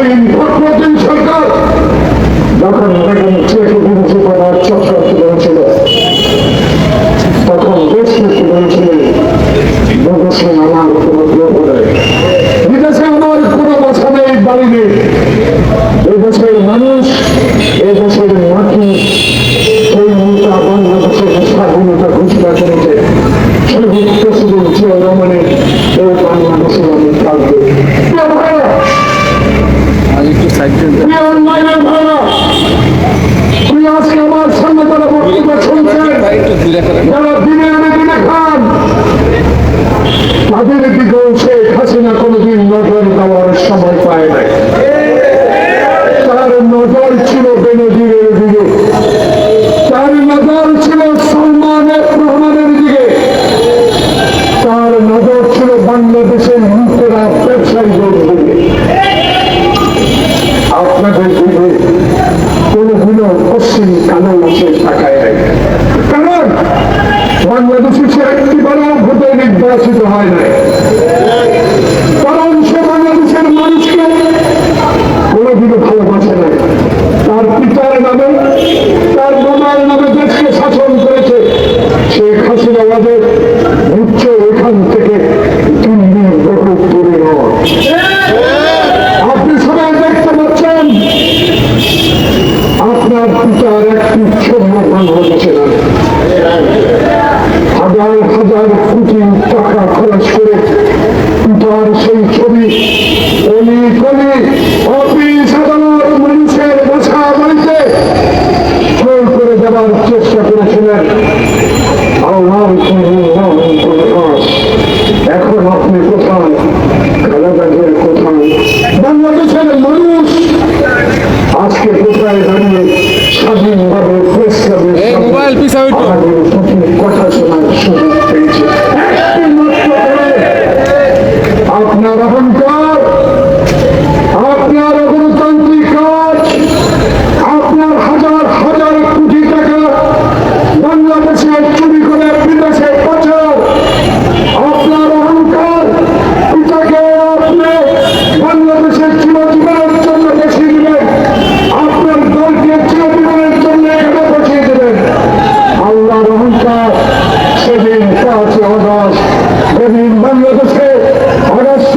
নবীন ফখরুদ্দিন সরকার যখন চক্রান্ত করেছিল তখন দেশ নেত্রী বলেছিলেন বিদেশে আমার কোনো নেই বিদেশে আমার কোনো বাসা নেই বাড়ি নেই। এদেশের মানুষ এদেশের মাটি সেই নেতা বাংলাদেশের স্বাধীনতা ঘোষণা করেছে। দিকে কোনগুলো পশ্চিম কালো সে তাকায় কারণ বাংলাদেশে সে একটি বড় ভোটে নির্বাচিত হয় নাই। বাংলাদেশে নাই হাজার হাজার কোটি খরচ করে সেই ছবি অলি গলি অফিস আদালত মানুষের বাসা বাড়িতে করে দেওয়ার চেষ্টা করেছিলেন। আল্লাহ Mungu pisa wetu গরিব হচ্ছে অনাস গরিব বাংলাদেশকে অনাস্য